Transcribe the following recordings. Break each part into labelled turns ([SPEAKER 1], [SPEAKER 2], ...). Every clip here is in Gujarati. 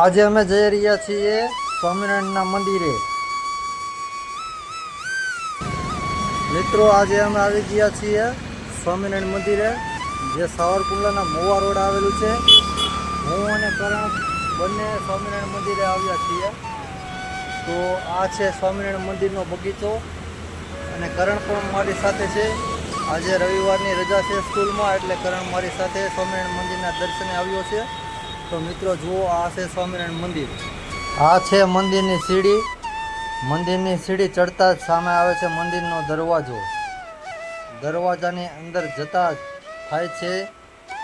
[SPEAKER 1] આજે અમે જઈ રહ્યા છીએ સ્વામિનારાયણના મંદિરે. મિત્રો, આજે અમે આવી ગયા છીએ સ્વામિનારાયણ મંદિરે, જે સાવરકુંડલાના મોવા રોડ આવેલું છે. હું અને કરણ બંને સ્વામિનારાયણ મંદિરે આવ્યા છીએ. તો આ છે સ્વામિનારાયણ મંદિરનો બગીચો અને કરણ પણ મારી સાથે છે. આજે રવિવારની રજા છે સ્કૂલમાં, એટલે કરણ મારી સાથે સ્વામિનારાયણ મંદિરના દર્શને આવ્યો છે. તો મિત્રો, જુઓ, આ છે સ્વામિનારાયણ મંદિર. આ છે મંદિરની સીડી. મંદિરની સીડી ચડતા જ સામે આવે છે મંદિરનો દરવાજો. દરવાજાની અંદર જતા થાય છે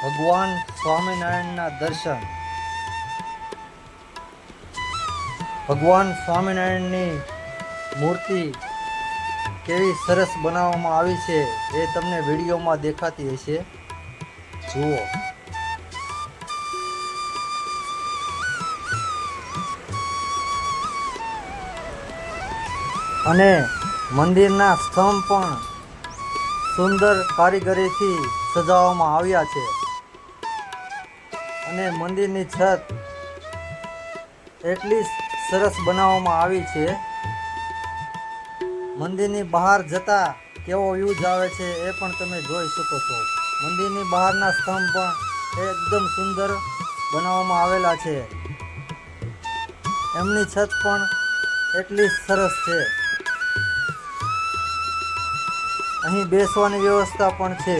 [SPEAKER 1] ભગવાન સ્વામિનારાયણના દર્શન. ભગવાન સ્વામિનારાયણની મૂર્તિ કેવી સરસ બનાવવામાં આવી છે એ તમને વિડીયોમાં દેખાતી હશે. જુઓ. અને મંદિરના સ્તંભ પણ સુંદર કારીગરીથી સજાવવામાં આવ્યા છે. અને મંદિરની છત એટલી સરસ બનાવવામાં આવી છે. મંદિરની બહાર જતા કેવો વ્યૂઝ આવે છે એ પણ તમે જોઈ શકો છો. મંદિરની બહારના સ્તંભ પણ એકદમ સુંદર બનાવવામાં આવેલા છે. એમની છત પણ એટલી સરસ છે. અહીં બેસવાની વ્યવસ્થા પણ છે.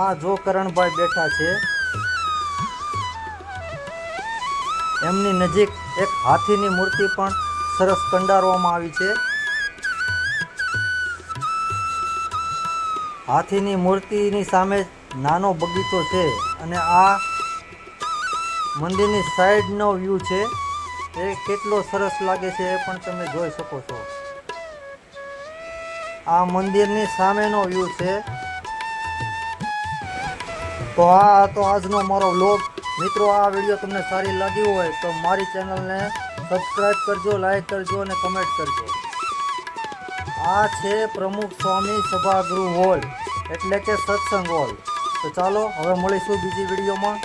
[SPEAKER 1] આ જો કરણભાઈ બેઠા છે, એમની નજીક એક હાથીની મૂર્તિ પણ સરસ કંડારવામાં આવી છે. હાથીની મૂર્તિની સામે નાનો બગીચો છે અને આ મંદિરની સાઈડનો વ્યૂ છે. એ કેટલો સરસ લાગે છે એ પણ તમે જોઈ શકો છો. આ મંદિરની સામેનો વ્યૂ છે. તો આ હતો આજનો મારો વ્લોગ મિત્રો, આ વીડિયો તમને સારી લાગી હોય તો મારી ચેનલને સબસ્ક્રાઈબ કરજો લાઈક કરજો અને કમેન્ટ કરજો. આ છે પ્રમુખ સ્વામી સભાગૃહ હોલ એટલે કે સત્સંગ હોલ તો ચાલો, હવે મળીશું બીજી વિડીયોમાં